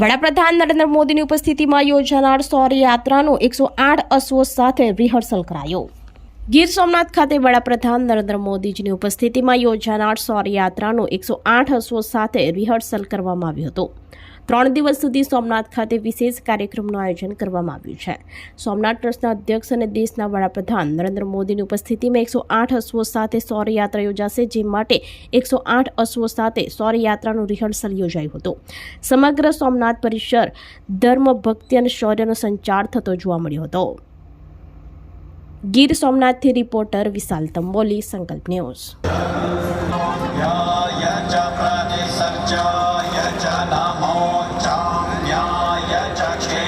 વડાપ્રધાન નરેન્દ્ર મોદીની ઉપસ્થિતિમાં યોજાનાર સૌર યાત્રાનું એકસો આઠ અશ્વો સાથે રિહર્સલ કરાયો. ગીર સોમનાથ ખાતે વડાપ્રધાન નરેન્દ્ર મોદીજીની ઉપસ્થિતિમાં યોજાનાર સૌર યાત્રાનું એકસો આઠ અશ્વો સાથે રિહર્સલ કરવામાં આવ્યું હતું. ત્રણ દિવસ સુધી સોમનાથ ખાતે વિશેષ કાર્યક્રમનું આયોજન કરવામાં આવ્યું છે. સોમનાથ ટ્રસ્ટના અધ્યક્ષ અને દેશના વડાપ્રધાન નરેન્દ્ર મોદીની ઉપસ્થિતિમાં એકસો આઠ અશ્વો સાથે સૌરયાત્રા યોજાશે, જે માટે એકસો આઠ અશ્વો સાથે સૌરયાત્રાનું રિહર્સલ યોજાયું હતું. સમગ્ર સોમનાથ પરિસર ધર્મ, ભક્તિ અને શૌર્યનો સંચાર થતો જોવા મળ્યો હતો. ગીર સોમનાથથી રિપોર્ટર વિશાલ તંબોલી, સંકલ્પ ન્યૂઝ.